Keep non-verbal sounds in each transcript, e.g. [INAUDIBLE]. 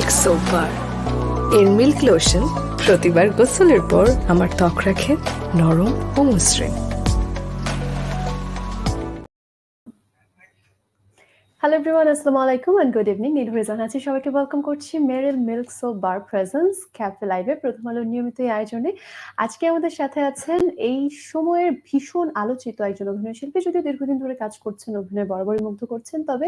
Milk soap bar এর milk lotion প্রতিবার গোসলের পর আমার ত্বক রাখে নরম ও মসৃণ। হ্যালো এভরিওয়ান আসসালামু আলাইকুম এন্ড গুড ইভিনিং নীলভরি জানাচ্ছি সবাইকে ওয়েলকাম করছি Meril milk soap bar presents cafe লাইভে প্রথম আলো নিয়মিত এই আয়োজনে। আজকে আমাদের সাথে আছেন এই সময়ের ভীষণ আলোচিত একজন অভিনয় শিল্পী যদিও দীর্ঘদিন ধরে কাজ করছেন, অভিনয় বরাবরই মুগ্ধ করছেন, তবে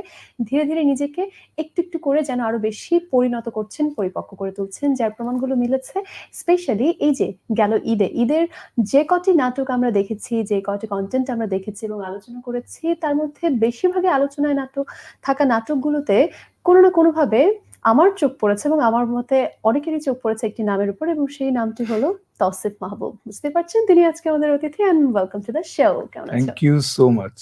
ধীরে ধীরে নিজেকে একটু একটু করে যেন আরও বেশি পরিণত করছেন, পরিপক্ক করে তুলছেন, যার প্রমাণগুলো মিলেছে। স্পেশালি এই যে গেল ঈদে। ঈদের যে কটি নাটক আমরা দেখেছি, যে কটি কন্টেন্ট আমরা দেখেছি এবং আলোচনা করেছি, তার মধ্যে বেশিরভাগই আলোচনায় নাটক থাকা নাটকগুলোতে কোনো না কোনোভাবে আমার চোখ পড়েছে এবং আমার মতে অনেকেরই চোখ পড়েছে একটি নামের উপর এবং সেই নামটি হলো তসিফ মাহবুব। বুঝতে পারছেন? তিনি আজকে আমাদের অতিথি and welcome to the show কেমন thank you so much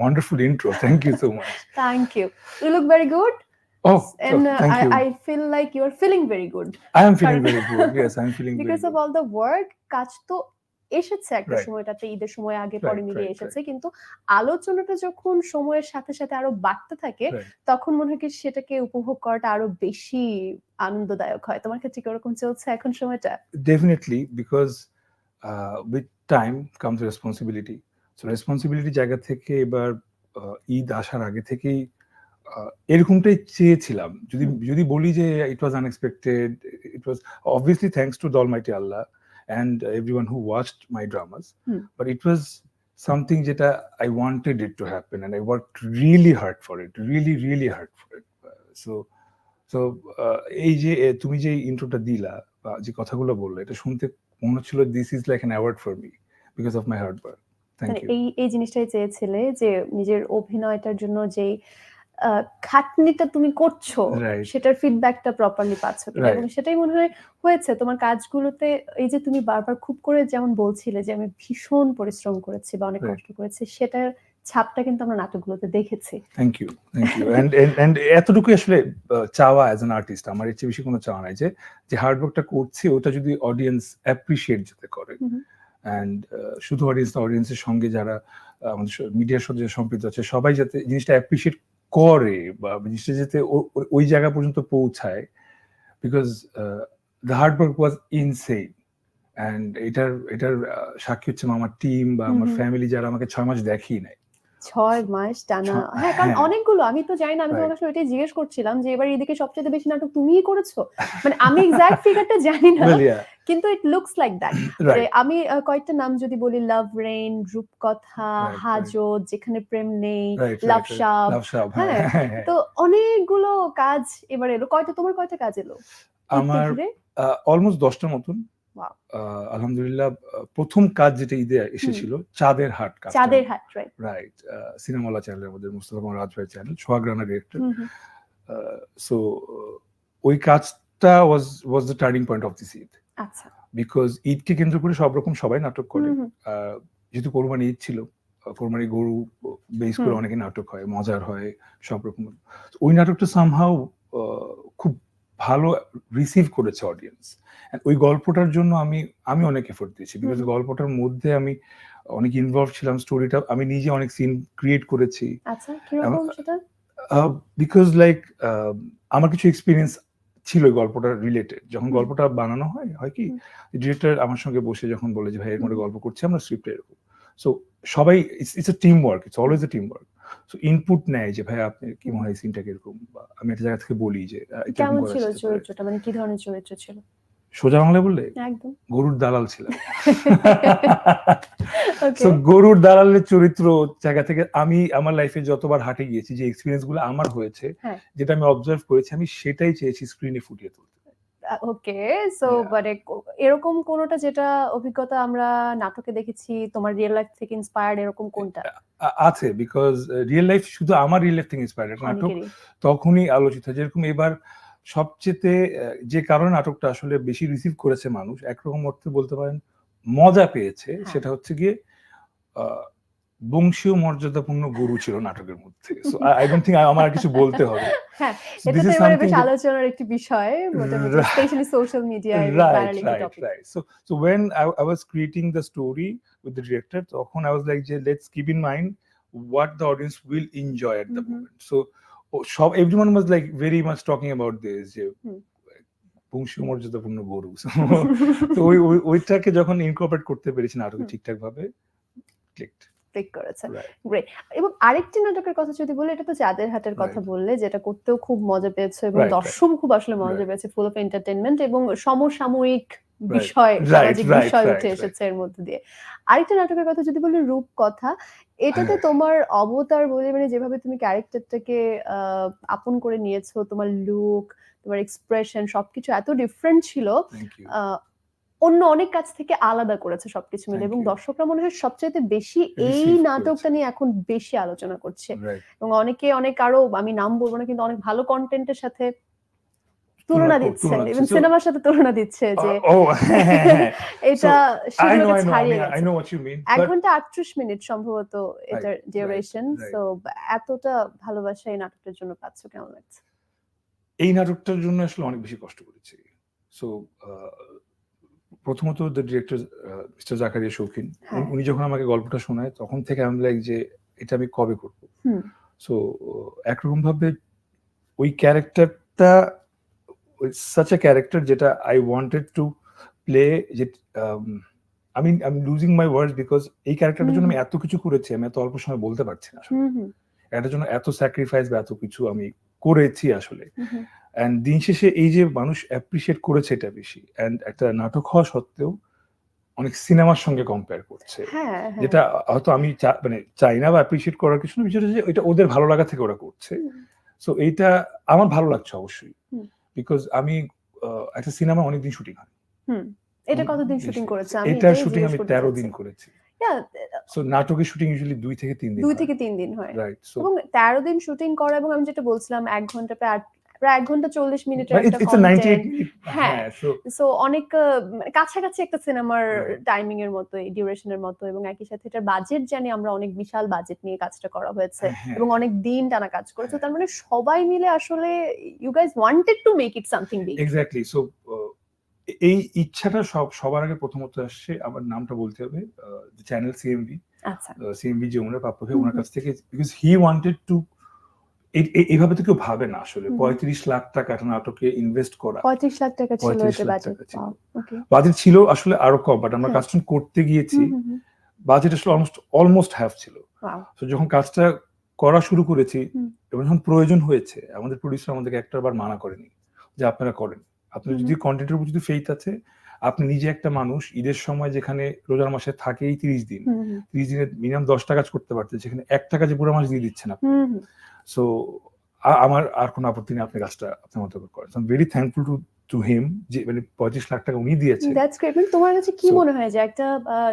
wonderful intro thank you so much thank you look very good Oh, and so, thank uh, I, you. I feel like you are feeling কাজ তো এসেছে একটা. সময়টাতে ঈদের সময় আগে পরে মিলিয়ে এসেছে কিন্তু আলোচনাটা যখন সময়ের সাথে সাথে আরও বাড়তে থাকে তখন মনে হয় কি সেটাকে উপভোগ করাটা আরও বেশি আনন্দদায়ক হয়। তোমার ক্ষেত্রে কি ওরকম চলছে এখন সময়টা? Definitely, because uh, with time comes responsibility. So responsibility জায়গা থেকে এবার uh, ঈদ আসার আগে থেকেই uh, এরকমটাই চেয়েছিলাম। যদি যদি বলি যে it was unexpected it was obviously thanks to the almighty Allah and everyone who watched my dramas hmm. But it was something যেটা I wanted it to happen and I work really hard for it really really hard for it so so এই যে এ, তুমি যে ইন্ট্রোটা দিলা বা যে কথাগুলো বললে এটা শুনতে মনে হচ্ছিল this is like an award for me because of my hard work এই এই জিনিসটাই চেয়েছিলে যে নিজের অভিনয়টার জন্য যে আহ, খাটনিটা তুমি করছ. সেটার ফিডব্যাকটা প্রপারলি পাচ্ছ এবং সেটাই মনে হয় হয়েছে তোমার কাজগুলোতে এই যে তুমি বারবার খুব করে যেমন বলছিলে যে আমি ভীষণ পরিশ্রম করেছি বা অনেক. কষ্ট করেছি সেটার ছাপটা কিন্তু আমরা নাটকগুলোতে দেখেছি thank you thank you and and এতটুকু আসলে চাওয়া অ্যাজ অ্যান আর্টিস্ট আমার এর চেয়ে বেশি কোনো চাওয়া নাই যে যে হার্ড ওয়ার্কটা করছি ওটা যদি অডিয়েন্স অ্যাপ্রিসিয়েট যাতে করে। অ্যান্ড শুধু অডিয়েন্স অডিয়েন্সের সঙ্গে যারা আমাদের মিডিয়ার সাথে সম্পৃক্ত আছে সবাই যাতে জিনিসটা অ্যাপ্রিসিয়েট করে বা জিনিসটা যাতে ওই জায়গা পর্যন্ত পৌঁছায় because the hard work was insane and এটার এটার সাক্ষী হচ্ছে আমার টিম বা আমার। ফ্যামিলি যারা আমাকে ছয় মাস দেখেই নাই ছয় মাস টানা হ্যাঁ কারণ হ্যাঁ। অনেকগুলো আমি তো জানি না আমি. তোমার কাছে ওইটাই জিজ্ঞেস করছিলাম যে এবার এদিকে সবচেয়ে বেশি নাটক তুমিই করেছ মানে আমি এক্সাক্ট ফিগারটা জানি না কিন্তু ইট লুকস লাইক দ্যাট আমি কয়েকটা নাম যদি বলি লাভ রেইন রূপকথা. হাজত যেখানে প্রেম নেই লাভ right. সাপ হ্যাঁ, হ্যাঁ, হ্যাঁ, হ্যাঁ। তো অনেকগুলো কাজ এবার এলো কয়টা তোমার কয়টা কাজ এলো আমার অলমোস্ট দশটার মতন আলহামদুলিল্লাহ প্রথম কাজ যেটা ঈদে এসেছিল চাঁদের হাট চাঁদের হাট রাইট রাইট সিনেমালা চ্যানেল আমাদের Mustafa Kamal রাজভাই channel Sohag Rana director so ওই কাজটা was was the turning point of this Eid. আচ্ছা। বিকজ ঈদকে কেন্দ্র করে সব রকম সবাই নাটক করে। যেহেতু কোরবানি ঈদ ছিল কোরবানি গরু বেস করে অনেকে নাটক হয় মজার হয় সব রকম। ওই নাটকটা সামহাও খুব ভালো রিসিভ করেছে অডিয়েন্স ওই গল্পটার জন্য আমি আমি অনেক এফোর্ট দিয়েছি বিকজ গল্পটার মধ্যে আমি অনেক ইনভলভ ছিলাম স্টোরিটা আমি নিজে অনেক সিন ক্রিয়েট করেছি। আচ্ছা বিকজ লাইক আমার কিছু এক্সপিরিয়েন্স ছিল ওই গল্পটা রিলেটেড যখন গল্পটা বানানো হয় হয় কি। ডিরেক্টর আমার সঙ্গে বসে যখন বলে যে ভাই এর মধ্যে গল্প করছি আমরা স্ক্রিপ্ট এরকম। সো সবাই it's a team work it's always a team work so input নেয় যে ভাই আপনি কি মনে হয় সিনটা কীরকম? বা আমি একটা জায়গা থেকে বলি যে কেমন ছিল চরিত্রটা? মানে কি ধরনের চরিত্র ছিল? সোজা বাংলায় বললে? একদম। গরুর দালাল ছিলাম ওকে সো গরুর দালালের চরিত্র জায়গা থেকে আমি আমার লাইফে যতবার হাটে গিয়েছি যে এক্সপিরিয়েন্সগুলো আমার হয়েছে হ্যাঁ। যেটা আমি অবজার্ভ করেছি আমি সেটাই চেয়েছি স্ক্রিনে ফুটিয়ে তুলতে। Okay so. মানে এরকম কোনোটা যেটা অভিজ্ঞতা আমরা নাটকে দেখেছি তোমার রিয়েল লাইফ থেকে ইন্সপায়ার্ড এরকম কোনটা আছে বিকজ রিয়েল লাইফ শুধু আমার রিয়েল লাইফ থেকে ইন্সপায়ার্ড নাটক তখনই আলোচিত যেরকম এবার সবচেয়েতে যে কারণে নাটকটা আসলে বেশি রিসিভ করেছে মানুষ একরকম অর্থে বলতে পারেন মজা পেয়েছে হ্যাঁ। সেটা হচ্ছে গিয়ে বংশীয় মর্যাদাপূর্ণ গরু ছিল নাটকের মধ্যে। সো আই ডোন্ট থিঙ্ক আমার কিছু বলতে হবে। [LAUGHS] হ্যাঁ এটা তো এবারে বেশ আলোচনার একটি বিষয় মোটামুটি. Specially social media right right right. So so when I, I was creating the story with the director তখন I was like যে let's keep in mind what the audience will enjoy at the Mhm. moment. So সব everyone was like very much talking about this যে। বংশীয় গরু। তো [LAUGHS] ওই ওই- ওইটাকে যখন ইনকর্পোরেট করতে পেরেছি নাটকে ঠিকঠাক ভাবে ক্লিকড ক্লিক করেছে। Right. এবং আরেকটি নাটকের কথা যদি বলি এটা তো চাঁদের হাটের কথা বললে যেটা করতেও খুব মজা পেয়েছে এবং. দর্শক খুব আসলে মজা পেয়েছে ফুল অফ এন্টারটেনমেন্ট এবং সমসাময়িক বিষয় সামাজিক বিষয় উঠে এসেছে এর মধ্যে দিয়ে। আরেকটা নাটকের কথা যদি বলি রূপ কথা এটাতে। [LAUGHS] তোমার অবতার বলে মানে যেভাবে তুমি ক্যারেক্টারটাকে আপন করে নিয়েছো তোমার লুক তোমার এক্সপ্রেশন সবকিছু এত ডিফারেন্ট ছিল। আহ, অন্য অনেক কাছ থেকে আলাদা করেছে সবকিছু মিলে এবং দর্শকরা মনে হয় সবচাইতে বেশি এই নাটকটা নিয়ে এখন বেশি আলোচনা করছে। এবং অনেকে অনেক আরও আমি নাম বলব না কিন্তু অনেক ভালো কন্টেন্টের সাথে তুলনা দিচ্ছে। ইভেন সিনেমার সাথে তুলনা দিচ্ছে যে ও [LAUGHS] হ্যাঁ হ্যাঁ হ্যাঁ এটা এক ঘণ্টা আটত্রিশ মিনিট সম্ভবত এটার ডিউরেশন. সো এতটা ভালোবাসা এই নাটকটার জন্য পাচ্ছ কেমন লাগছে? এই নাটকটার জন্য আসলে অনেক বেশি কষ্ট করেছি। সো প্রথমত the director mister Zakaria Shoukhin হ্যাঁ। উনি যখন আমাকে গল্পটা শোনায় তখন থেকে আমি লাইক যে এটা আমি কবে করব। সো একরকম ভাবে ওই ক্যারেক্টারটা সাচ এ ক্যারেক্টার যেটা আই ওয়ান্টেড টু প্লে যে আমি আমি লুজিং মাই ওয়ার্ডস বিকজ এই ক্যারেক্টারটার জন্য আমি এত কিছু করেছি আমি এত অল্প সময় বলতে পারছি না এটার জন্য এত স্যাক্রিফাইস বা এত কিছু আমি করেছি আসলে। অ্যান্ড দিন শেষে এই যে মানুষ অ্যাপ্রিসিয়েট করেছে এটা বেশি। অ্যান্ড একটা নাটক হওয়া সত্ত্বেও অনেক সিনেমার সঙ্গে কম্পেয়ার করছে। হ্যাঁ হ্যাঁ। যেটা হয়তো আমি মানে চাই না বা অ্যাপ্রিসিয়েট করার কিছু না বিষয়টা যে এটা ওদের ভালো লাগা থেকে ওরা করছে। সো এইটা আমার ভালো লাগছে অবশ্যই। বিকজ আমি একটা সিনেমা অনেকদিন শুটিং হয় এটা কতদিন শুটিং করেছে? আমি এটার শুটিং আমি করতে তেরো চাচ্ছি। দিন করেছি। সো নাটকের শুটিং ইউজুয়ালি দুই থেকে তিন দিন দুই থেকে তিন দিন হয়। রাইট সো এবং তেরো দিন শুটিং করা এবং আমি যেটা বলছিলাম এক ঘণ্টা প্রায় আট- প্রায় এক ঘণ্টা চল্লিশ মিনিটের হ্যাঁ। হ্যাঁ সো অনেক কাছাকাছি একটা সিনেমার টাইমিং এর মতো ডিউরেশনের মতো এবং একই সাথে এটার বাজেট জানি আমরা অনেক বিশাল বাজেট নিয়ে কাজটা করা হয়েছে হ্যাঁ। এবং অনেক দিন টানা কাজ করেছে। তার মানে সবাই মিলে আসলে you guys wanted to make it something big exactly so এই ইচ্ছাটা সব সবার আগে প্রথমত আসছে আমার নামটা বলতে হবে চ্যানেল সিএমবি আচ্ছা। সিএমবি যে ওনার প্রাপ্য ওনার কাছ থেকে বিকজ হি ওয়ান্টেড টু এইভাবে তো কেউ ভাবে না আসলে। পঁয়ত্রিশ লাখ টাকা একটা নাটকে ইনভেস্ট করা। পঁয়ত্রিশ লাখ টাকা ছিল 35 এটা লাখ বাজেট ছিল। আসলে আরও কম বাট আমরা হ্যাঁ। কাজটা করতে গিয়েছি। বাজেট আসলে অলমোস্ট অলমোস্ট হ্যাভ ছিল। তো যখন কাজটা করা শুরু করেছি এবং যখন প্রয়োজন হয়েছে আমাদের প্রডিউসার আমাদেরকে একটা বার মানা করেনি যে আপনারা করেন। আপনার যদি কন্টেন্টের উপর যদি ফেইথ আছে আপনি নিজে একটা মানুষ ঈদের সময় যেখানে রোজার মাসে থাকেই তিরিশ দিন তিরিশ দিনের মিনিমাম দশটা কাজ করতে পারতেন সেখানে একটা কাজে পুরো মাস দিয়ে দিচ্ছেন আপনি। সো আমার আর কোনো আপত্তি নেই আপনি কাজটা আপনার মতো করে করেন। Very thankful to to him যে মানে পঁয়ত্রিশ লাখ টাকা উনি দিয়েছে দ্যাটস গ্রেট মানে তোমার কাছে কি মনে হয় যে একটা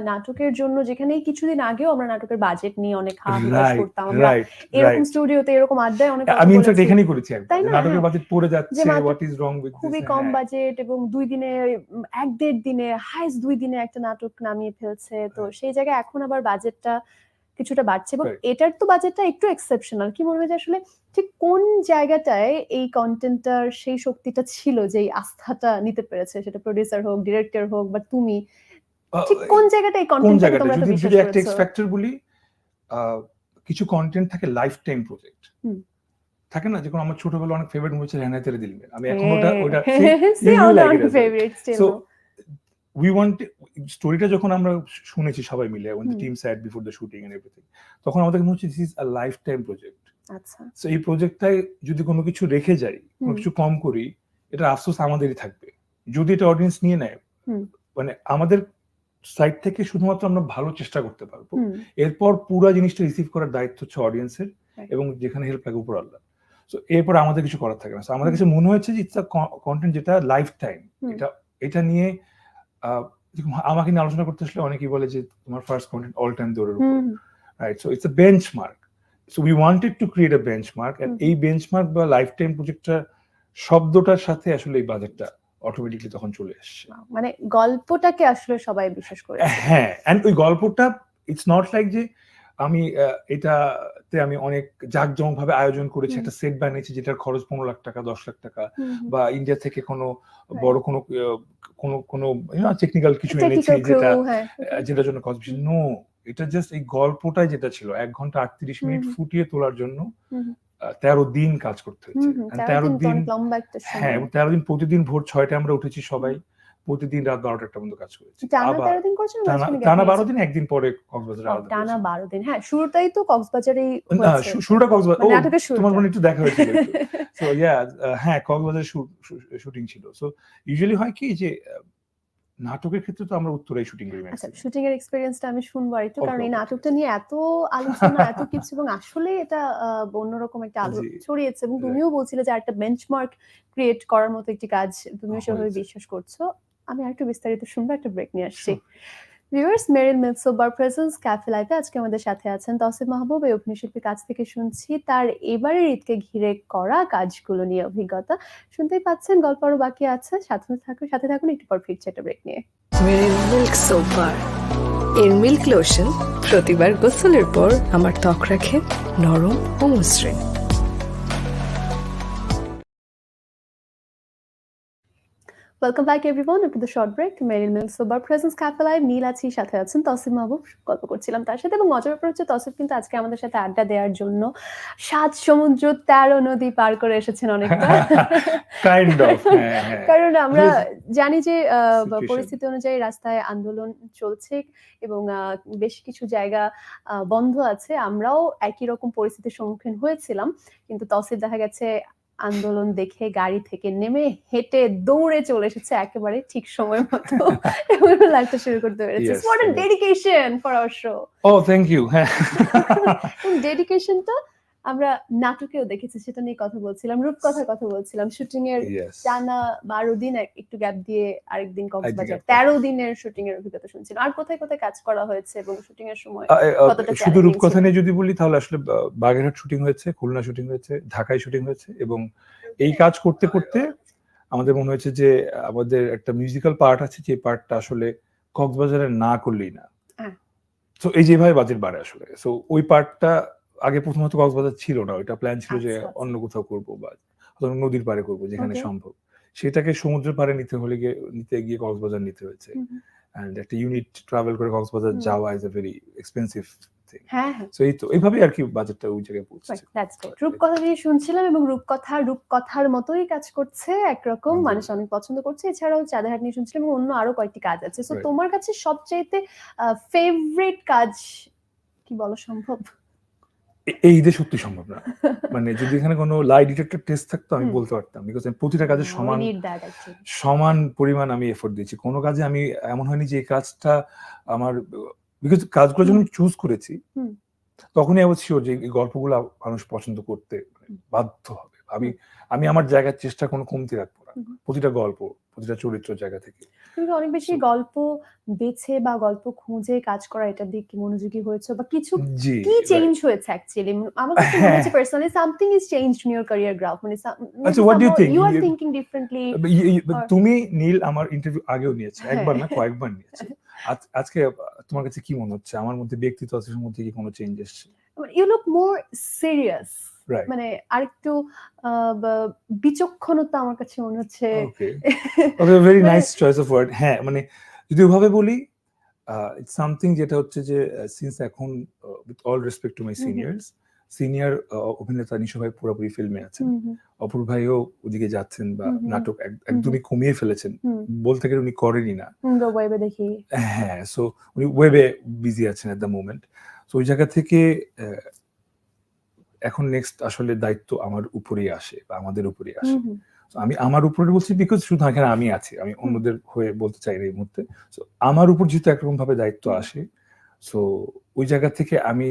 নাটকের জন্য যেখানে কিছুদিন আগেও আমরা নাটকের বাজেট নিয়ে অনেক হাবিবাস করতাম আমরা এরকম স্টুডিওতে এরকম আড্ডায় অনেক আমি ইনফ্যাক্ট এখানেই করেছি নাটকের হ্যাঁ। বাজেট পড়ে যাচ্ছে হোয়াট ইজ রং উইথ খুবই কম বাজেট এবং দুই দিনে এক দেড় দিনে হাইস্ট দুই দিনে একটা নাটক নামিয়ে ফেলছে। তো হ্যাঁ। সেই জায়গায় এখন আবার বাজেটটা কিছুটা বাড়ছে এবং এটার তো বাজেটটা একটু এক্সেপশনাল কি মনে হয় যে আসলে ঠিক কোন জায়গাটায় এই কন্টেন্টটার সেই শক্তিটা ছিল যে এই আস্থাটা নিতে পেরেছে? সেটা প্রডিউসার হোক ডিরেক্টর হোক বা তুমি ঠিক কোন জায়গাটা এই কোন কন্টেন্টটাকে জায়গাটা তোমরা বিশ্বাস একটা এক্স ফ্যাক্টর বলি কিছু কন্টেন্ট থাকে লাইফ টাইম প্রজেক্ট। থাকে না? যেমন আমার ছোটবেলা অনেক ফেভারিট মুভি ছিল হ্যানায় তেরে দিল। আমি এখন ওটা ওটা [LAUGHS] উই ওয়ান্ট স্টোরিটা যখন আমরা শুনেছি সবাই মিলে the hmm. team sat before the shooting and everything তখন আমাদের মনে হচ্ছে this is a lifetime project আচ্ছা। সো এই প্রজেক্টটায় যদি কোনো কিছু রেখে যাই কোনো কিছু কম করি এটা আফসোস আমাদেরই থাকবে। যদি এটা অডিয়েন্স নিয়ে নেয় মানে আমাদের সাইড থেকে শুধুমাত্র আমরা ভালো চেষ্টা করতে পারব। এরপর পুরো জিনিসটা রিসিভ করার দায়িত্ব হচ্ছে অডিয়েন্সের. এবং যেখানে হেল্প লাগে উপর আল্লাহ সো এরপর আমাদের কিছু করার থাকে না। আমাদের। কাছে মনে হয়েছে যে ইটস কন্টেন্ট যেটা লাইফ টাইম এটা এটা নিয়ে আমাকে নিয়ে আলোচনা করতে আসলে অনেকেই বলে যে তোমার ফার্স্ট কন্টেন্ট অল টাইম দৌড়ের উপর right so it's a benchmark so we wanted to create a benchmark mark এই বেঞ্চ মার্ক বা লাইফ টাইম প্রজেক্টটা শব্দটার সাথে আসলে এই বাজেটটা অটোমেটিকলি তখন চলে আসছে মানে গল্পটাকে আসলে সবাই বিশ্বাস করে হ্যাঁ এন্ড ওই গল্পটা ইটস নট লাইক যে আমি এটাতে আমি অনেক জাঁকজমক ভাবে আয়োজন করেছি একটা সেট বানিয়েছি যেটার খরচ পনেরো লাখ টাকা দশ লাখ টাকা। বা ইন্ডিয়া থেকে কোনো বড় কোনো কোনো কোনো টেকনিক্যাল কিছু এনেছি যেটা হ্যাঁ। যেটার জন্য কস্ট বেশি। নো এটা জাস্ট এই গল্পটাই যেটা ছিল এক ঘণ্টা আটত্রিশ মিনিট ফুটিয়ে তোলার জন্য। তেরো দিন কাজ করতে হয়েছে তেরো দিন হ্যাঁ তেরো দিন প্রতিদিন ভোর ছয়টায় আমরা উঠেছি সবাই। প্রতিদিন রাত বারোটা একটা পর্যন্ত কাজ করেছি। টানা বারো দিন একদিন পরে কক্সবাজার টানা। বারো দিন। হ্যাঁ শুরুটাই তো কক্সবাজারেই না, শুরুটা কক্সবাজার মানে। তোমার মনে একটু দেখা হয়েছিল সো ইয়া [LAUGHS] হ্যাঁ কক্সবাজার শুটিং ছিল। সো ইউজুয়ালি হয় কি যে নাটকের ক্ষেত্রে তো আমরা উত্তরায় শুটিং করি আচ্ছা শুটিং এর এক্সপিরিয়েন্সটা আমি শুনব একটু কারণ এই নাটকটা নিয়ে এত আলোচনা এত কিছু এবং আসলে এটা অন্যরকম একটা আলো ছড়িয়েছে। এবং তুমিও বলছিলে যে একটা বেঞ্চমার্ক ক্রিয়েট করার মতো একটি কাজ তুমিও সেভাবে। বিশ্বাস করছ। আমি আরেকটু বিস্তারিত শুনব একটা ব্রেক নিয়ে আসছি। Viewers Meril milk soap bar presents cafe লাইভে আজকে আমাদের সাথে আছেন তসিফ মাহবুব। এই অভিনয়শিল্পীর কাছ থেকে শুনছি তার এবারের ঈদকে ঘিরে করা কাজগুলো নিয়ে অভিজ্ঞতা। শুনতেই পাচ্ছেন গল্প আরও বাকি আছে। সাথে থাকুন সাথে থাকুন একটু পর ফিরছে একটা ব্রেক নিয়ে। মেরিল মিল্ক সোপ বার এর মিল্ক লোশন প্রতিবার গোসলের পর আমার ত্বক রাখে নরম ও মসৃণ। Welcome back everyone the short break Meril milk soap bar presents cafe live Neel আছি সাথে আছেন তসিম মাহবুব। গল্প করছিলাম তার সাথে এবং মজার ব্যাপার হচ্ছে তসিফ কিন্তু আজকে আমাদের সাথে আড্ডা দেওয়ার জন্য সাত সমুদ্র তেরো নদী পার করে এসেছেন অনেকটা [LAUGHS] হ্যাঁ হ্যাঁ। কারণ আমরা জানি যে. পরিস্থিতি অনুযায়ী রাস্তায় আন্দোলন চলছে এবং বেশ কিছু জায়গা বন্ধ আছে। আমরাও একই রকম পরিস্থিতির সম্মুখীন হয়েছিলাম। কিন্তু তসিফ দেখা গেছে আন্দোলন দেখে গাড়ি থেকে নেমে হেঁটে দৌড়ে চলে এসেছে একেবারে ঠিক সময় মতো। লাগতে লাইফটা শুরু করতে পেরেছে। What dedication for our show oh thank you হ্যাঁ। [LAUGHS] তো ডেডিকেশনটা আমরা নাটকেও দেখেছি সেটা নিয়ে কথা বলছিলাম রূপকথার কথা বলছিলাম। শুটিং এর টানা বারো দিন এক- একটু গ্যাপ দিয়ে আরেকদিন কক্সবাজার তেরো দিনের শুটিং এর অভিজ্ঞতা শুনছিলাম। আর কোথায় কোথায় কাজ করা হয়েছে এবং শুটিং এর সময় শুধু রূপকথা? নিয়ে যদি বলি তাহলে আসলে বাগেরহাট শুটিং হয়েছে খুলনা শুটিং হয়েছে ঢাকায় শুটিং হয়েছে এবং এই কাজ করতে করতে আমাদের মনে হয়েছে যে আমাদের একটা মিউজিক্যাল পার্ট আছে যে পার্টটা আসলে কক্সবাজারে না করলেই না। হ্যাঁ। তো এই যেভাবে বাজেট বাড়ে আসলে। সো ওই পার্টটা আগে প্রথমত কক্সবাজার ছিল না ওইটা প্ল্যান ছিল যে আচ্ছা, আচ্ছা। অন্য কোথাও করব বা নদীর পাড়ে করব যেখানে সম্ভব। সেটাকে সমুদ্রের পাড়ে নিতে হলে গিয়ে নিতে গিয়ে কক্সবাজার নিতে হয়েছে। অ্যান্ড একটা ইউনিট ট্রাভেল করে কক্সবাজার যাওয়া ইজ এ ভেরি এক্সপেন্সিভ আর কি বাজেটটা ওই জায়গায় পৌঁছেছে। রূপকথা শুনছিলাম এবং রূপকথা রূপকথার মতোই কাজ করছে একরকম মানুষ অনেক পছন্দ করছে। এছাড়াও চাঁদাহাট নিয়ে শুনছিলাম এবং অন্য আরও কয়েকটি কাজ আছে। সো তোমার কাছে ফেভারিট কাজ কি বলা সম্ভব? এই ঈদে সত্যি সম্ভব না। [LAUGHS] মানে যদি এখানে কোনো লাই ডিটেক্টর টেস্ট থাকতো আমি বলতে পারতাম। বিকজ প্রতিটা কাজে সমান সমান পরিমাণ আমি এফোর্ট দিয়েছি। কোনো কাজে আমি এমন হয়নি যে এই কাজটা আমার বিকজ কাজগুলো যখন চুজ করেছি তখনই আমি শিওর যে এই গল্পগুলো মানুষ পছন্দ করতে বাধ্য হবে। আমি আমি আমার জায়গার চেষ্টা কোনো কমতি রাখব না। প্রতিটা গল্প প্রতিটা চরিত্র জায়গা থেকে। তুমি অনেক বেশি গল্প বেছে বা গল্প খুঁজে কাজ করা এটার দিকে কি মনোযোগী হয়েছে বা কিছু কি চেঞ্জ হয়েছে অ্যাকচুয়ালি আমার কাছে মনে হ্যাঁ। হচ্ছে personally something is change in your career graph মানে আচ্ছা, what do you think? You are thinking differently তুমি নীল আমার ইন্টারভিউ আগেও নিয়েছে একবার না হ্যাঁ। কয়েকবার নিয়েছে। আজকে তোমার কাছে কি মনে হচ্ছে? আমার মধ্যে ব্যক্তিত্ব আছে মধ্যে কি কোনো চেঞ্জ এসছে? ইউ লুক মোর সিরিয়াস মানে আরেকটু বিচক্ষণতা আমার কাছে মনে হচ্ছে। Okay very nice choice of word হ্যাঁ মানে যদি ওভাবে বলি সামথিং যেটা হচ্ছে যে সিন্স এখন with all respect to my. Seniors senior অভিনেতা নিশো ভাই পুরোপুরি ফিল্মে আছেন। হুম ভাইও ওদিকে যাচ্ছেন বা। নাটক একদমই কমিয়ে ফেলেছেন। বলতে গেলে উনি করেনই না। ওয়েবে দেখি। হ্যাঁ সো উনি ওয়েবে বিজি আছেন এট দ্য মোমেন্ট তো ওই জায়গা থেকে এখন নেক্সট আসলে দায়িত্ব আমার উপরেই আসে বা আমাদের উপরেই আসে। আমি আমার উপরে বলছি বিকজ শুধু এখানে আমি আছি আমি অন্যদের হয়ে বলতে চাই এই মুহূর্তে। আমার উপর যেহেতু একরকম ভাবে দায়িত্ব আসে সো ওই জায়গা থেকে আমি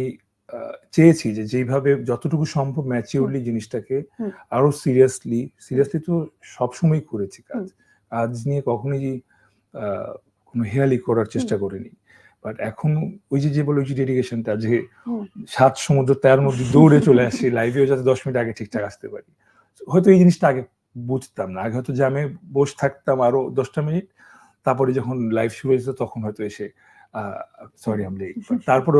চেয়েছি যে যেইভাবে যতটুকু সম্ভব ম্যাচিওরলি জিনিসটাকে আরও সিরিয়াসলি সিরিয়াসলি তো সবসময় করেছি কাজ। কাজ নিয়ে কখনোই আহ, কোনো হেয়ালি করার চেষ্টা করিনি। বাট এখন ওই যে যে বলে ওই যে ডেডিকেশনটা যে সাত সমুদ্র তেরো মধ্যে দৌড়ে চলে আসি লাইভেও যাতে দশ মিনিট আগে ঠিকঠাক আসতে পারি। হয়তো এই জিনিসটা আগে বুঝতাম না। আগে হয়তো জ্যামে বসে থাকতাম আরও দশটা মিনিট। তারপরে যখন লাইভ শুরু হয়েছে তখন হয়তো এসে সরি আমি লেট তারপরে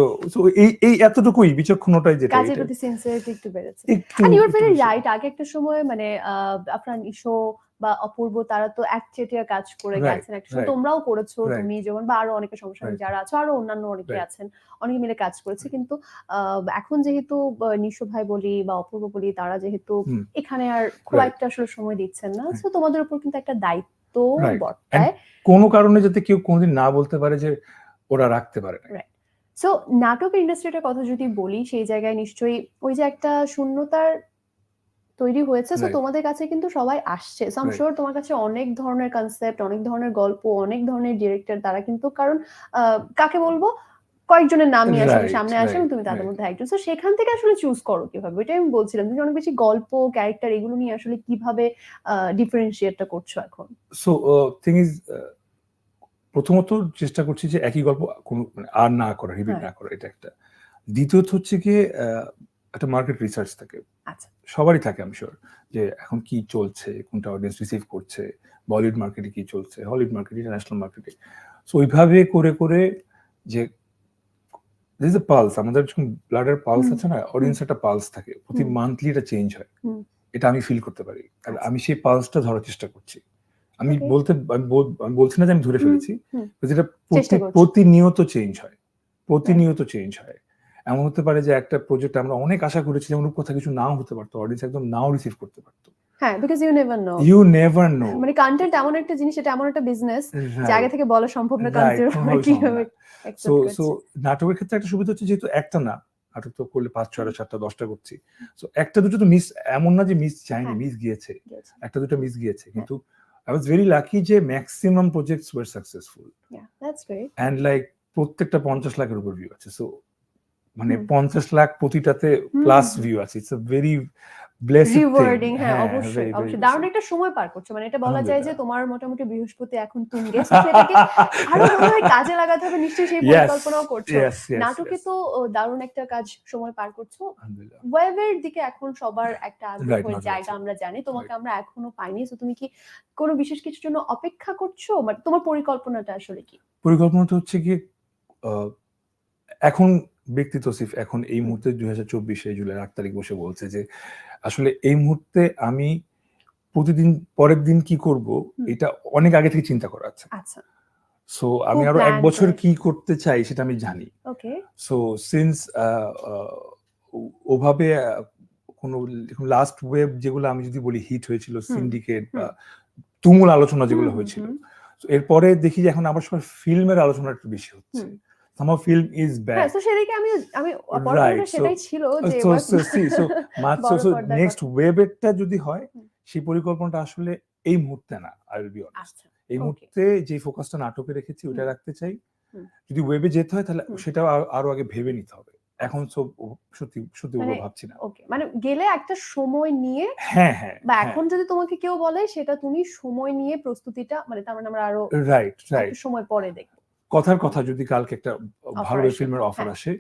এই এই এতটুকুই বিচক্ষণতাই যেটা কাজের প্রতি সিনসিয়ারিটি একটু বেড়েছে। একটু একটু very বেশি। right. আগে একটা সময় মানে আহ, আপনার শো বা অপূর্ব তারা তো একচেটিয়া কাজ করে গেছেন একটা তোমরাও করেছ তুমি যেমন বা আরও অনেকে সমস্যা যারা আছো আরও অন্যান্য অনেকে আছেন অনেকে মিলে কাজ করেছে। কিন্তু এখন যেহেতু নিশো ভাই বলি বা অপূর্ব বলি তারা যেহেতু এখানে আর খুব একটা আসলে সময় দিচ্ছেন না. তো তোমাদের উপর কিন্তু একটা দায়িত্ব বর্তায়। কোনো কারণে যাতে কেউ কোনোদিন না বলতে পারে যে ওরা রাখতে পারে না সো নাটক ইন্ডাস্ট্রিটার কথা যদি বলি সেই জায়গায় নিশ্চয়ই ওই যে একটা শূন্যতার তৈরি হয়েছে সো তোমাদের কাছে কিন্তু সবাই আসছে। সো আম শিওর তোমার কাছে অনেক ধরনের কনসেপ্ট অনেক ধরনের গল্প অনেক ধরনের ডিরেক্টর তারা কিন্তু কারণ কাকে বলব? কয়েকজনের নামই আসলে সামনে আসে এবং তুমি তাদের মধ্যে একজন। সো সেখান থেকে আসলে চুজ করো কীভাবে ওইটাই আমি বলছিলাম তুমি অনেক বেশি গল্প ক্যারেক্টার এগুলো নিয়ে আসলে কীভাবে ডিফারেন্সিয়েটটা করছ এখন? সো থিং ইজ প্রথমত চেষ্টা করছি যে একই গল্প কোনো মানে আর না করা রিপিট। না করা এটা একটা। দ্বিতীয়ত হচ্ছে কি একটা মার্কেট রিসার্চ থাকে। আচ্ছা। সবারই থাকে আমি শিওর যে এখন কি চলছে কোনটা অডিয়েন্স রিসিভ করছে বলিউড মার্কেটে কি চলছে হলিউড মার্কেট ইন্টারন্যাশনাল মার্কেটে সো ওইভাবে করে করে যে দিস এ পালস আমাদের যখন ব্লাডের পালস আছে না অডিয়েন্স একটা পালস থাকে প্রতি মান্থলি এটা চেঞ্জ হয়। এটা আমি ফিল করতে পারি। আর আচ্ছা। আমি সেই পালসটা ধরার চেষ্টা করছি। আমি বলতে আমি বলছি না যে আমি ধরে ফেলেছি যেটা। প্রতিনিয়ত চেঞ্জ হয়। প্রতিনিয়ত চেঞ্জ হয়। এমন হতে পারে যে একটা প্রজেক্ট আমরা অনেক আশা করেছি যেমন কথা কিছু নাও হতে পারতো অডিয়েন্স একদম নাও রিসিভ করতে পারতো। হ্যাঁ because you never know you never know মানে কন্টেন্ট এমন একটা জিনিস এটা এমন একটা বিজনেস জায়গা থেকে বলা সম্ভব না Right, কীভাবে সো সো নাটকের ক্ষেত্রে একটা সুবিধা হচ্ছে যেহেতু একটা না নাটক তো করলে পাঁচ ছয়টা চারটা দশটা করছি। একটা দুটো তো মিস এমন না যে মিস যায়নি হ্যাঁ। মিস গিয়েছে। একটা দুটো মিস গিয়েছে কিন্তু আই ওয়াজ ভেরি লাকি যে maximum projects were successful great. Like প্রত্যেকটা পঞ্চাশ লাখের উপর ভিউ আছে। সো মানে পঞ্চাশ লাখ প্রতিটাতে প্লাস। ভিউ আছে। ইটস আ ভেরি রিওয়ার্ডিং হ্যাঁ অবশ্যই অবশ্যই। দারুণ একটা সময় পার করছ। মানে এটা বলা যায় যে তোমার মোটামুটি বৃহস্পতি এখন তুঙ্গে সেটাকে আরও মনে কাজে লাগাতে হবে। নিশ্চয়ই সেই পরিকল্পনাও করছ। নাটকে তো দারুণ একটা কাজ সময় পার করছ। ওয়েবের দিকে এখন সবার একটা আগ্রহের জায়গা আমরা জানি। তোমাকে আমরা এখনও পাইনি। তো তুমি কি কোনো বিশেষ কিছুর জন্য অপেক্ষা করছ? মানে তোমার পরিকল্পনাটা আসলে কি? পরিকল্পনাটা হচ্ছে কি এখন ব্যক্তি তসিফ এখন এই মুহূর্তে দুই হাজার চব্বিশে জুলাই আট তারিখ বসে বলছে যে আসলে এই মুহূর্তে আমি প্রতিদিন পরের দিন কি করব এটা অনেক আগে থেকে চিন্তা করা আছে। আচ্ছা। সো আমি আরও এক বছর কি করতে চাই সেটা আমি জানি। সো সিন্স ওভাবে কোনো লাস্ট ওয়েব যেগুলো আমি যদি বলি হিট হয়েছিল সিন্ডিকেট বা তুমুল আলোচনা যেগুলো হয়েছিল। এরপরে দেখি যে এখন আবার সবাই ফিল্মের আলোচনা একটু বেশি হচ্ছে। ফিল্ম ইজ হ্যাঁ ব্যাক তো সেদিকে আমি আমি সেটাই ছিল যে so so see so much so next. ওয়েবেরটা যদি হয় সেই পরিকল্পনাটা আসলে এই মুহূর্তে না আই উইল বি অনেস্ট আচ্ছা এই মুহূর্তে যে ফোকাসটা নাটকে রেখেছি ওটা রাখতে চাই। যদি ওয়েবে যেতে হয় তাহলে। সেটাও আরো- আগে ভেবে নিতে হবে। এখন সব সত্যি সত্যি ওগুলো মানে- ভাবছি না। ওকে মানে গেলে একটা সময় নিয়ে হ্যাঁ হ্যাঁ বা এখন যদি তোমাকে কেউ বলে সেটা তুমি সময় নিয়ে প্রস্তুতিটা মানে তার মানে আমরা আরও রাইট রাইট সময় পরে দেখব। কথার কথা যদি কালকে একটা ভালো ফিল্মের অফার হ্যাঁ। আসে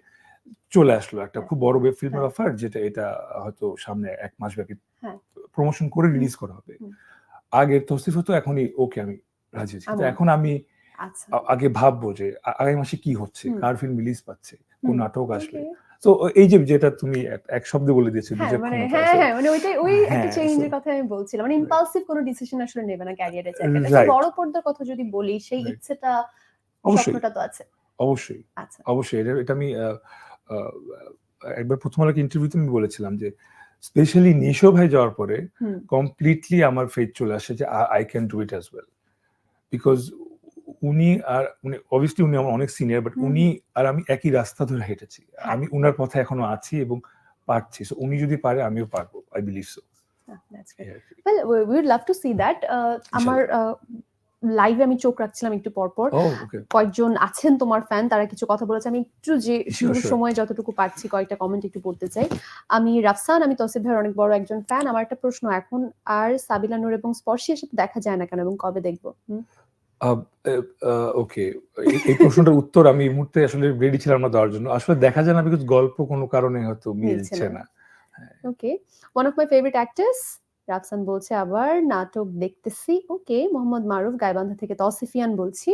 চলে আসলো একটা হ্যাঁ। খুব বড় ওয়েব ফিল্মের হ্যাঁ। অফার যেটা এটা হয়তো সামনে এক মাস ব্যাপী হ্যাঁ। প্রমোশন করে রিলিজ করা হবে। আগে তসিফ হতো এখনই ওকে আমি রাজি আছি। এখন আমি আচ্ছা। আগে ভাববো যে আগামী মাসে কি হচ্ছে। কার ফিল্ম রিলিজ পাচ্ছে কোন নাটক আসলে। তো এই যে যেটা তুমি এক- শব্দে বলে দিয়েছ হ্যাঁ মানে হ্যাঁ হ্যাঁ মানে ওইটাই ওই একটা হ্যাঁ, চেঞ্জের কথা আমি বলছিলাম। মানে ইম্পালসিভ কোনো ডিসিশন আসলে নেবে না ক্যারিয়ারের জায়গাটা বড় পর্দার কথা যদি বলি সেই ইচ্ছেটা অবশ্যই। তো আছে। অবশ্যই। আচ্ছা। অবশ্যই। এটা এটা আমি একবার প্রথম আলোকে ইন্টারভিউতে আমি বলেছিলাম যে স্পেশালি নিশো ভাই যাওয়ার পরে কমপ্লিটলি আমার ফেথ চলে আসে যে I can do it as well because উনি আর মানে অবভিয়াসলি উনি আমার অনেক সিনিয়র বাট উনি আর আমি একই রাস্তা ধরে হেঁটেছি। আমি উনার পথে এখনও আছি এবং পারছি। সো উনি যদি পারে আমিও পারব। I believe so well we would love to see that আমার লাইভে আমি চোখ রাখছিলাম একটু পর পর। কয়েকজন আছেন তোমার ফ্যান তারা কিছু কথা বলেছে। আমি একটু যে শুরুর সময় যতটুকু পারছি কয়েকটা কমেন্ট একটু পড়তে চাই। আমি রাফসান আমি তসিফ ভাইয়ের অনেক বড় একজন ফ্যান আমার একটা প্রশ্ন এখন আর সাবিলা নূর এবং স্পর্শী সাথে দেখা যায় না কেন এবং কবে দেখব? ওকে এই প্রশ্নটার উত্তর আমি এই মুহূর্তে আসলে রেডি ছিলাম না দেওয়ার জন্য। আসলে দেখা যায় না বিকজ গল্প কোনো কারণে হয়তো মিলছে। না। Okay one of my favourite actors Rafsan বলছে আবার নাটক দেখতেছি। ওকে মোহাম্মদ মারুফ গাইবান্ধা থেকে তসিফিয়ান বলছি।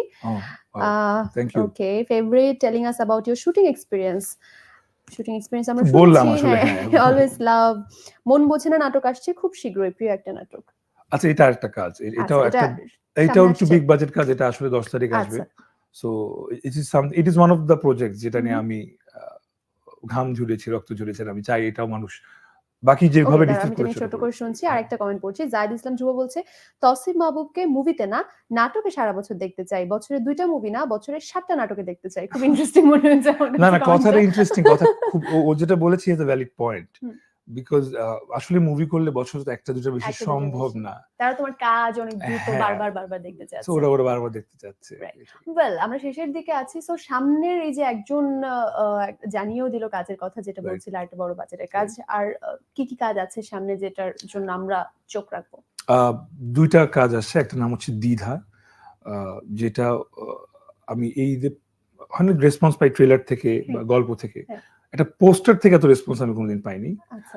Okay favourite telling us about your shooting experience shooting experience আমরা বললাম আসলে, হ্যাঁ হ্যাঁ। অলওয়েজ লাভ মন বোঝে না নাটক আসছে খুব শীঘ্রই প্রিয় একটা নাটক। আচ্ছা এটা একটা কাজ আচ্ছা, এটাও একটা এটাও একটু বিগ বাজেট কাজ এটা আসলে দশ তারিখ আসবে। আচ্ছা so it is some it is one of the project যেটা নিয়ে আমি ঘাম ঝুলেছি রক্ত ঝুলেছি আমি চাই এটাও মানুষ বাকি যেভাবে ডিসকাস ছোট করে। শুনছি আর একটা কমেন্ট পড়ছি জাহিদ ইসলাম যুব বলছে তসিম মাহবুবকে মুভিতে না নাটকে সারা বছর দেখতে চাই বছরে দুইটা মুভি না বছরে সাতটা নাটকে দেখতে চাই খুব [LAUGHS] ইন্টারেস্টিং মনে হচ্ছে না না কথাটা ইন্টারেস্টিং কথা খুব ও- যেটা বলেছি ইজ ভ্যালিড পয়েন্ট। বিকজ আসলে মুভি করলে বছরে তো একটা দুটো বেশি সম্ভব না। তারা তোমার কাজ অনেক দ্রুত হ্যাঁ। বারবার বারবার দেখতে চাচ্ছে। ওরা ওরা বারবার দেখতে চাচ্ছে। ওয়েল আমরা শেষের দিকে আছি। সো সামনের এই যে একজন জানিয়েও দিল কাজের কথা যেটা. বলছিল একটা বড় বাজারের কাজ। আর কি কি কাজ আছে সামনে যেটার জন্য আমরা চোখ রাখব? দুইটা কাজ আসছে একটা নাম হচ্ছে দ্বিধা যেটা আমি এই যে অনেক রেসপন্স পাই ট্রেলার থেকে বা গল্প থেকে। একটা পোস্টার থেকে এত রেসপন্স আমি কোনোদিন পাইনি। আচ্ছা।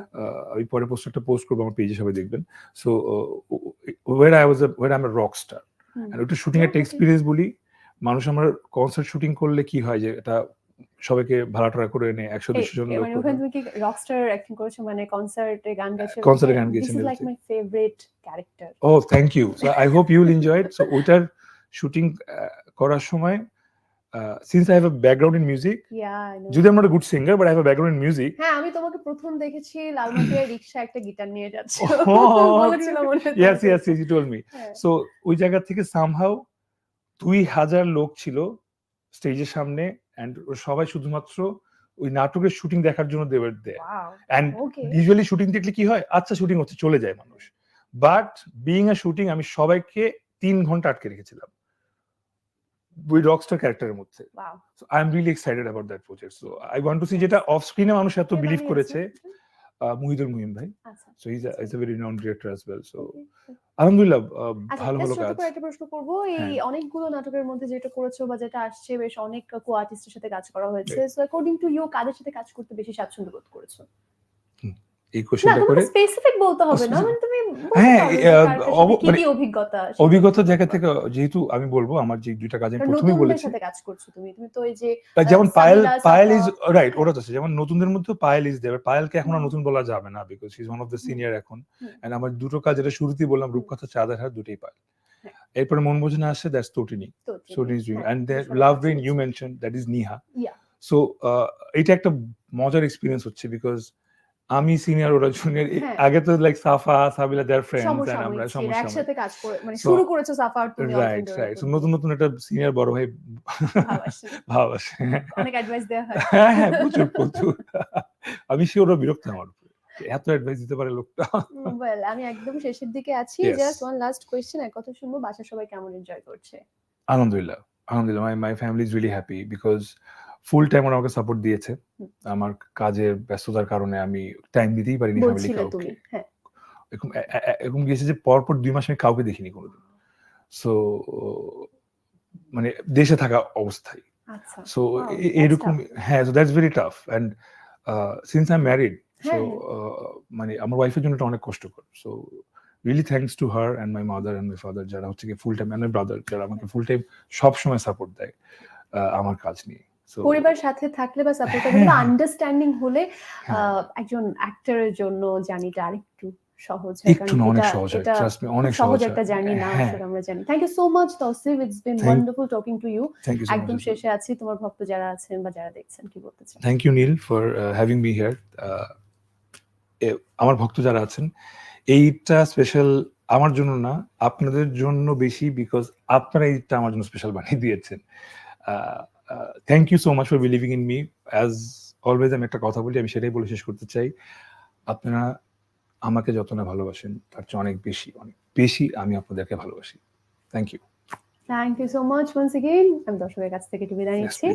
আমি পরে পোস্টারটা পোস্ট করব আমার পেজে সবাই দেখবেন। So where I was where I am rock star ওটা শুটিং একটা এক্সপিরিয়েন্স বলি। মানুষ আমার কনসার্ট শুটিং করলে কি হয় যে এটা সবাইকে ভাড়া টাড়া করে এনে একশো দুশো জন লোক মানে রকস্টার অ্যাক্টিং করেছ মানে কনসার্টে গান গাইছো। Concert গান গেয়েছি, like my favourite character oh thank you I hope you will enjoy it so ওইটার শুটিং করার সময় since I have a background in music yeah I know যদি আমরা good singer but I have a background in music হ্যাঁ আমি তোমাকে প্রথম দেখেছি লালমাটিয়া [LAUGHS] রিকশা একটা গিটার নিয়ে যাচ্ছো। Oh, [LAUGHS] বলেছিল মনে হয়। ইয়েস তোমাকে। ইয়েস ইউ টোল মি হ্যাঁ। ওই জায়গা থেকে দুই হাজার লোক ছিল স্টেজের সামনে অ্যান্ড সবাই শুধুমাত্র ওই নাটকের শুটিং দেখার জন্য দেবের দেয় okay. ইউজুয়ালি শুটিং দেখলে কি হয়? আচ্ছা শুটিং হচ্ছে চলে যায় মানুষ। বাট বিইং আ শুটিং আমি সবাইকে তিন ঘণ্টা আটকে রেখেছিলাম। ওই রকস্টার ক্যারেক্টারের মধ্যে। So I am really excited about that project so I want to see যেটা অফ স্ক্রিনে মানুষ এত বিলিভ করেছে মুহিদুল মুহিম ভাই। আচ্ছা। So is is a very non director as well so. আলহামদুলিল্লাহ আচ্ছা ভালো ভালো কাজ করে একটা প্রশ্ন করব। এই হ্যাঁ। অনেকগুলো নাটকের মধ্যে যেটা করেছ বা যেটা আসছে বেশ অনেক কো আর্টিস্টের সাথে কাজ করা হয়েছে। সো অ্যাকর্ডিং টু ইউ কাদের সাথে কাজ করতে বেশি স্বাচ্ছন্দ্য বোধ করেছ? এই কোশ্চেনটা করে স্পেসিফিক বলতে হবে না মানে তুমি হ্যাঁ, মানে কি অভিজ্ঞতা জায়গা থেকে যেহেতু আমি বলব আমার যে দুইটা কাজ আমি প্রথমেই বলেছি। সাথে কাজ করছ তুমি। তুমি তো এই যে যেমন পায়েল পায়েল ইজ রাইট ওরা তো আছে। যেমন নতুনদের মধ্যে পায়েল ইজ দেবে পায়েলকে এখন আর নতুন বলা যাবে না because is one of the senior এখন। এন্ড আমার দুটো কাজ যেটা শুরুতেই বললাম। রূপকথা চাঁদের হাত দুটোই পায়েল। হ্যাঁ। এরপরে মন বোঝে না আসছে দ্যাটস তোটিনি করছে। mentioned, that is Niha. Yeah. So, uh, এটা একটা মজার এক্সপিরিয়েন্স হচ্ছে বিকজ আমি সিনিয়র ওরা জুনিয়র হ্যাঁ। আগে তো like Safa Sabila their friends and আমরা ছিল, সমসাময়িক। একসাথে কাজ করে মানে শুরু করেছ সাফার তুমি রাইট রাইট নতুন নতুন একটা সিনিয়র বড় ভাই ভাব আসে। অনেক অ্যাডভাইস দেওয়া হয়। হ্যাঁ হ্যাঁ প্রচুর প্রচুর। আমি শিওর বিরক্ত আমার উপরে। এত অ্যাডভাইস দিতে পারে লোকটা। ওয়েল আমি একদম শেষের দিকে আছি। জাস্ট ওয়ান লাস্ট কোয়েশ্চেন এক কথা শুনব বাসা সবাই কেমন এনজয় করছে? আলহামদুলিল্লাহ আলহামদুলিল্লাহ my my family is really happy because full time ওরা আমাকে সাপোর্ট দিয়েছে। আমার কাজের ব্যস্ততার কারণে আমি টাইম দিতেই পারিনি ফ্যামিলি কাউকে। হ্যাঁ। এরকম এরকম গিয়েছে যে পরপর দুই মাস আমি কাউকে দেখিনি কোনোদিন। সো মানে দেশে থাকা অবস্থায়। আচ্ছা সো এরকম হ্যাঁ so that's very tough and since I married so মানে আমার ওয়াইফের জন্য এটা অনেক কষ্টকর। So really thanks to her and my mother and my father যারা হচ্ছে কি full time and my brother যারা আমাকে ফুল টাইম সব সময় সাপোর্ট দেয় আহ, আমার কাজ নিয়ে। পরিবার সাথে থাকলে বা সাপোর্ট। বা [LAUGHS] আন্ডারস্ট্যান্ডিং হলে হ্যাঁ। একজন অ্যাক্টরের জন্য জার্নিটা আরেকটু সহজ একটু অনেক সহজ ট্রাস্ট মি অনেক সহজ একটা জার্নি না হ্যাঁ। আসলে আমরা জানি। Thank you so much Tausif it's been wonderful talking to you একদম শেষে আছি। তোমার ভক্ত যারা আছেন বা যারা দেখছেন কি বলতে চান? Thank you Neel for having me here আমার ভক্ত যারা আছেন এইটা স্পেশাল আমার জন্য না আপনাদের জন্য বেশি বিকজ আপনারা এইটা আমার জন্য স্পেশাল বানিয়ে দিয়েছেন। Thank you so much for believing in me as always আমি একটা কথা বলি আমি সেটাই বলে শেষ করতে চাই। আপনারা আমাকে যত না ভালোবাসেন তার চেয়ে অনেক বেশি অনেক বেশি আমি আপনাদেরকে ভালোবাসি। Thank you thank you so much once again আমি দর্শকের কাছ থেকে একটু বিদায় নিচ্ছি।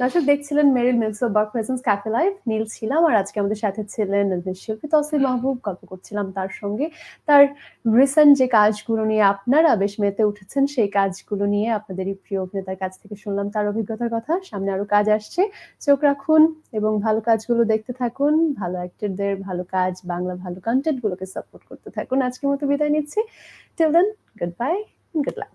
দর্শক, দেখছিলেন Meril Mills of Bark Presence Cafe live. Neel ছিলাম আর আজকে আমাদের সাথে ছিলেন শিল্পী তসলিম মাহবুব। গল্প করছিলাম তার সঙ্গে। তার রিসেন্ট যে কাজগুলো নিয়ে আপনারা বেশ মেতে উঠেছেন, সেই কাজগুলো নিয়ে আপনাদেরই প্রিয় অভিনেতার কাছ থেকে শুনলাম তার অভিজ্ঞতার কথা। সামনে আরও কাজ আসছে। চোখ রাখুন এবং ভালো কাজগুলো দেখতে থাকুন। ভালো অ্যাক্টরদের ভালো কাজ, বাংলা ভালো কন্টেন্ট গুলোকে সাপোর্ট করতে থাকুন। আজকের মতো বিদায় নিচ্ছি। Till then goodbye good luck